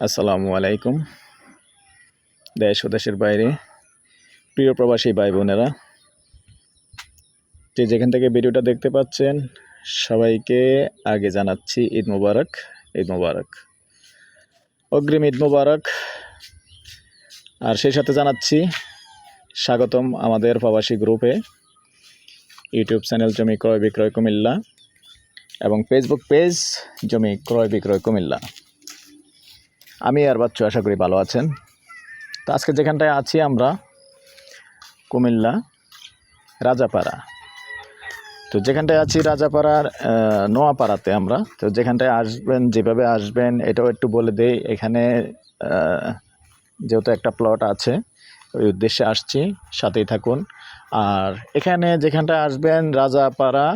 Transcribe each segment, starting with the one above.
আসসালামু আলাইকুম। দেশ ও দেশের বাইরে, প্রিয় প্রবাসী ভাই বোনেরা, যে যেখান থেকে ভিডিওটা দেখতে পাচ্ছেন, সবাইকে আগে জানাচ্ছি ঈদ মুবারক ঈদ মুবারক। অগ্রিম ঈদ মুবারক। আর সেই সাথে জানাচ্ছি, স্বাগতম আমাদের প্রবাসী গ্রুপে, ইউটিউব চ্যানেল জমি ক্রয় বিক্রয় কুমিল্লা এবং ফেসবুক পেজ জমি ক্রয় বিক্রয় কুমিল্লা। আমি আর বাচ্চু আশা করি ভালো আছেন। তো আজকে যেখানটায় আছি আমরা, কুমিল্লা, রাজাপাড়া। তো যেখানটায় আছি রাজাপাড়ার নোয়াপাড়াতে আমরা। তো যেখানটায় আসবেন, যেভাবে আসবেন, এটাও একটু বলে দেই। এখানে যেহেতু একটা প্লট আছে, ওই উদ্দেশ্যে আসছি, সাথেই থাকুন। আর এখানে যেখানটায় আসবেন, রাজাপাড়া,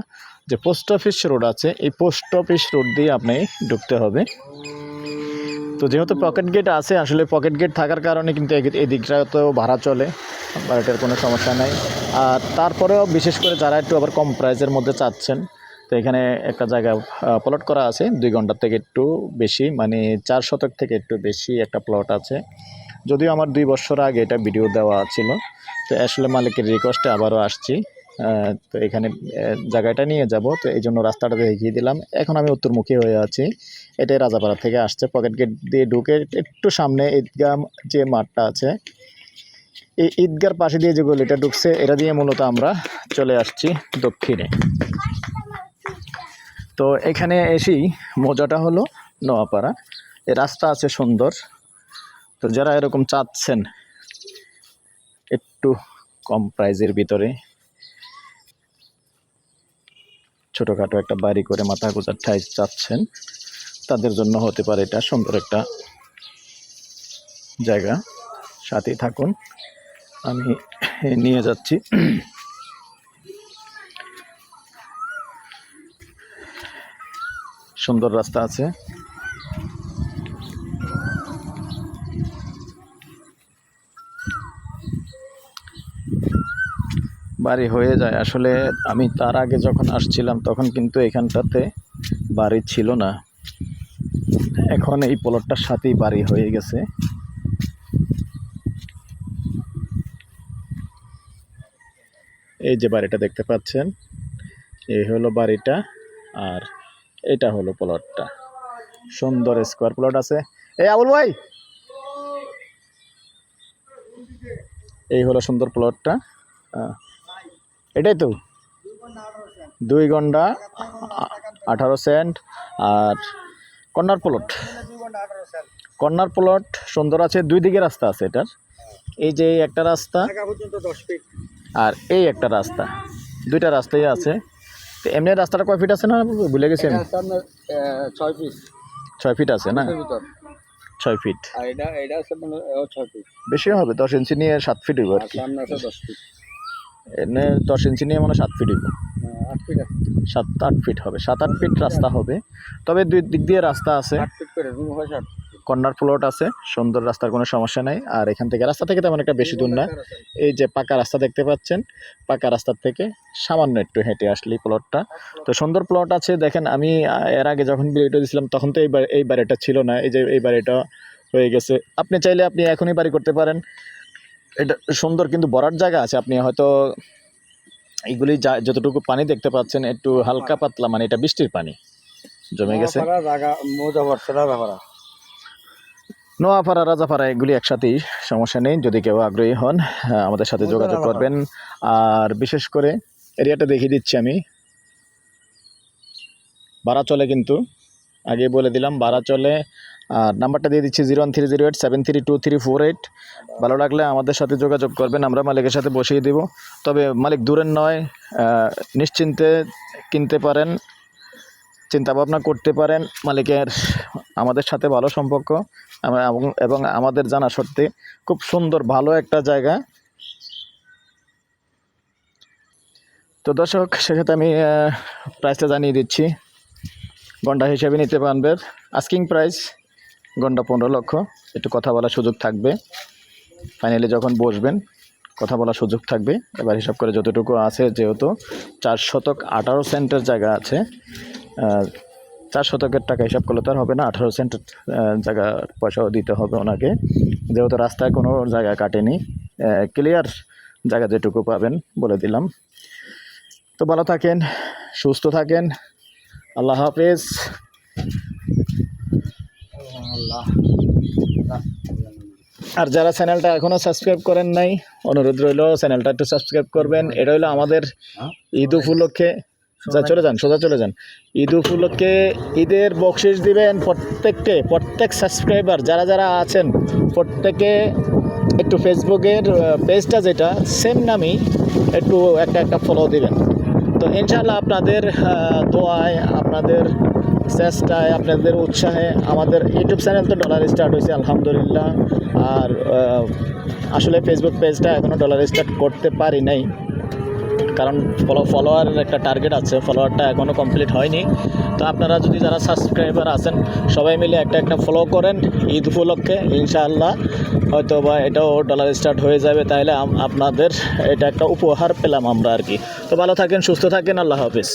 যে পোস্ট অফিস রোড আছে, এই পোস্ট অফিস রোড দিয়ে আপনি ঢুকতে হবে। তো যেহেতু পকেট গেট আছে, আসলে পকেট গেট থাকার কারণে কিন্তু এই তো ভাড়া চলে ভাড়াটার কোনো সমস্যা নাই। আর তারপরেও বিশেষ করে যারা একটু আবার কম প্রাইসের মধ্যে চাচ্ছেন, তো এখানে একটা জায়গা প্লট করা আছে, দুই ঘণ্টার থেকে একটু বেশি মানে চার শতক থেকে একটু বেশি একটা প্লট আছে। যদিও আমার দুই বছর আগে এটা ভিডিও দেওয়া ছিল, তো আসলে মালিকের রিকোয়েস্টে আবারও আসছি। তো এখানে জায়গাটা নিয়ে যাব। তো এই জন্য রাস্তাটা দেখিয়ে দিলাম। এখন আমি উত্তরমুখী হয়ে আছি। এটাই রাজাপাড়া থেকে আসছে। পকেট গেট দিয়ে ঢুকে একটু সামনে ঈদগাহ যে মাঠটা আছে, এই ঈদগার পাশে দিয়ে যে গলিটা ঢুকছে, এটা দিয়ে মূলত আমরা চলে আসছি দক্ষিণে। তো এখানে এসেই মজাটা হলো নোয়াপাড়া। এ রাস্তা আছে সুন্দর। তো যারা এরকম চাচ্ছেন, একটু কম প্রাইজের ভিতরে ছোটোখাটো একটা বাড়ি করে মাথা গোজার ঠাই চাচ্ছেন। তাদের জন্য হতে পারে এটা সুন্দর একটা জায়গা। সাথে থাকুন। আমি নিয়ে যাচ্ছি। সুন্দর রাস্তা আছে। বাড়ি হয়ে যায়। আসলে আমি তার আগে যখন আসছিলাম তখন কিন্তু এখানটাতে বাড়ি ছিল না। এখন এই প্লটটার সাথেই বাড়ি হয়ে গেছে। এই যে বাড়িটা দেখতে পাচ্ছেন এই হলো বাড়িটা আর এটা হলো প্লটটা। সুন্দর স্কোয়ার প্লট আছে। এই আবুল ভাই! এই হলো সুন্দর প্লটটা। আহ, এটাই তো? দুই ঘণ্টা আঠারো সেন্ট। আর কর্নার প্লট কর্নার প্লট সুন্দর আছে দুই দিকে রাস্তা আছে এটার। এই যে একটা রাস্তা আর এই একটা রাস্তা। দুইটা রাস্তাই আছে। তো এমনি রাস্তাটা কয় ফিট আছে না ভুলে গেছি আমি? ছয় পিস ছয় ফিট আছে না ছয় ফিট মানে বেশি হবে দশ ইঞ্চি নিয়ে সাত ফিট হইব আর কি সামনে আছে দশ পিস এনে দশ ইঞ্চি নিয়ে মানে সাত ফিট ফিট সাত আট ফিট হবে। সাত আট ফিট রাস্তা হবে। তবে দুই দিক দিয়ে রাস্তা আছে। হয় কর্নার প্লট আছে। সুন্দর রাস্তার কোনো সমস্যা নাই। আর এখান থেকে রাস্তা থেকে তেমন একটা বেশি দূর না। এই যে পাকা রাস্তা দেখতে পাচ্ছেন পাকা রাস্তার থেকে সামান্য একটু হেঁটে আসলেই প্লটটা তো সুন্দর প্লট আছে। দেখেন আমি এর আগে যখন ভিডিওটা দিয়েছিলাম তখন তো এই এই বাড়িটা ছিল না। এই যে এই বাড়িটা হয়ে গেছে। আপনি চাইলে আপনি এখনই বাড়ি করতে পারেন। এটা সুন্দর কিন্তু বড়ার জায়গা আছে। আপনি হয়তো এইগুলি যা যতটুকু পানি দেখতে পাচ্ছেন একটু হালকা পাতলা মানে এটা বৃষ্টির পানি। জমে গেছে। নোয়াপাড়া পড়ছে রাজাপাড়া এগুলি একসাথেই সমস্যা নেই। যদি কেউ আগ্রহী হন আমাদের সাথে যোগাযোগ করবেন। আর বিশেষ করে এরিয়াটা দেখিয়ে দিচ্ছি আমি। ভাড়া চলে কিন্তু আগে বলে দিলাম ভাড়া চলে আর নাম্বারটা দিয়ে দিচ্ছি zero one three zero eight seven three two three four eight. ভালো লাগলে আমাদের সাথে যোগাযোগ করবেন, আমরা মালিকের সাথে বসিয়ে দিব। তবে মালিক দূরের নয় নিশ্চিন্তে কিনতে পারেন চিন্তা ভাবনা করতে পারেন, মালিকের আমাদের সাথে ভালো সম্পর্ক এবং- আমাদের জানা সত্ত্বে খুব সুন্দর, ভালো একটা জায়গা। তো দর্শক, সেক্ষেত্রে আমি প্রাইসটা জানিয়ে দিচ্ছি। ঘণ্টা হিসেবে নিতে পারবেন। আস্কিং প্রাইস ঘণ্টা পনেরো লক্ষ। একটু কথা বলার সুযোগ থাকবে। ফাইনালি যখন বসবেন, কথা বলার সুযোগ থাকবে। এবার হিসাব করে যতটুকু আছে, যেহেতু চার শতক আঠারো সেন্টের জায়গা আছে চার শতকের টাকা হিসাব করলে তো আর হবে না, আঠারো সেন্টের জায়গা পয়সাও দিতে হবে ওনাকে। যেহেতু রাস্তায় কোনো জায়গা কাটেনি ক্লিয়ার জায়গা যেটুকু পাবেন বলে দিলাম। তো ভালো থাকেন, সুস্থ থাকেন। আল্লাহ হাফেজ আল্লাহ আর যারা চ্যানেলটা এখনও সাবস্ক্রাইব করেন নাই, অনুরোধ রইল চ্যানেলটা একটু সাবস্ক্রাইব করবেন। এটা হলো আমাদের ঈদ উপলক্ষে, যা চলে যান, সোজা চলে যান। ঈদ উপলক্ষে ঈদের বকশিস দিবেন প্রত্যেককে, প্রত্যেক সাবস্ক্রাইবার, যারা যারা আছেন, প্রত্যেকে একটু ফেসবুকের পেজটা যেটা সেম নামই একটু একটা একটা ফলো দিবেন। তো ইনশাআল্লাহ আপনাদের দোয়ায়, আপনাদের চেষ্টায় আপনাদের উৎসাহে আমাদের ইউটিউব চ্যানেল তো ডলার স্টার্ট হয়েছে, আলহামদুলিল্লাহ। আর আসলে ফেসবুক পেজটা এখনও ডলার স্টার্ট করতে পারি নাই। কারণ ফলো ফলোয়ারের একটা টার্গেট আছে ফলোয়ারটা এখনও কমপ্লিট হয়নি। তো আপনারা যদি যারা সাবস্ক্রাইবার আছেন, সবাই মিলে একটা একটা ফলো করেন ঈদ উপলক্ষে, ইনশাআল্লাহ। হয়তো বা এটাও ডলার স্টার্ট হয়ে যাবে তাহলে আপনাদের এটা একটা উপহার পেলাম আমরা আর কি। তো ভালো থাকেন, সুস্থ থাকেন, আল্লাহ হাফিজ।